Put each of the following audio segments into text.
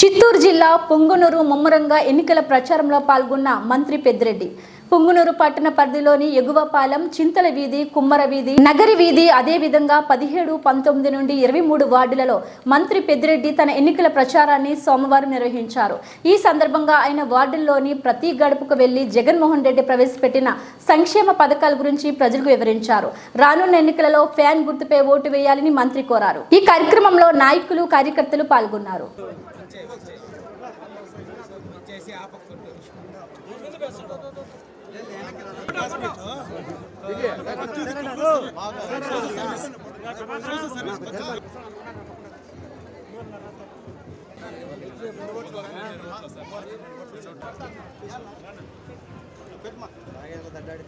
చిత్తూరు జిల్లా పొంగునూరు ముమ్మరంగా ఎన్నికల ప్రచారంలో పాల్గొన్న మంత్రి పెద్దిరెడ్డి. పొంగునూరు పట్టణ పరిధిలోని ఎగువపాలెం చింతల వీధి కుమ్మర వీధి నగరి వీధి అదేవిధంగా పదిహేడు పంతొమ్మిది నుండి ఇరవై మూడు వార్డులలో మంత్రి పెద్దిరెడ్డి తన ఎన్నికల ప్రచారాన్ని సోమవారం నిర్వహించారు. ఈ సందర్భంగా ఆయన వార్డుల్లోని ప్రతి గడుపుకు వెళ్ళి జగన్మోహన్ రెడ్డి ప్రవేశపెట్టిన సంక్షేమ పథకాల గురించి ప్రజలకు వివరించారు. రానున్న ఎన్నికలలో ఫ్యాన్ గుర్తుపై ఓటు వేయాలని మంత్రి కోరారు. ఈ కార్యక్రమంలో నాయకులు కార్యకర్తలు పాల్గొన్నారు. చేసి ఆపకుంటు దడ్డాడి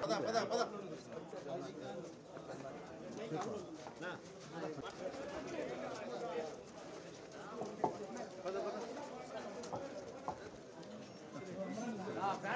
பதா பதா பதா.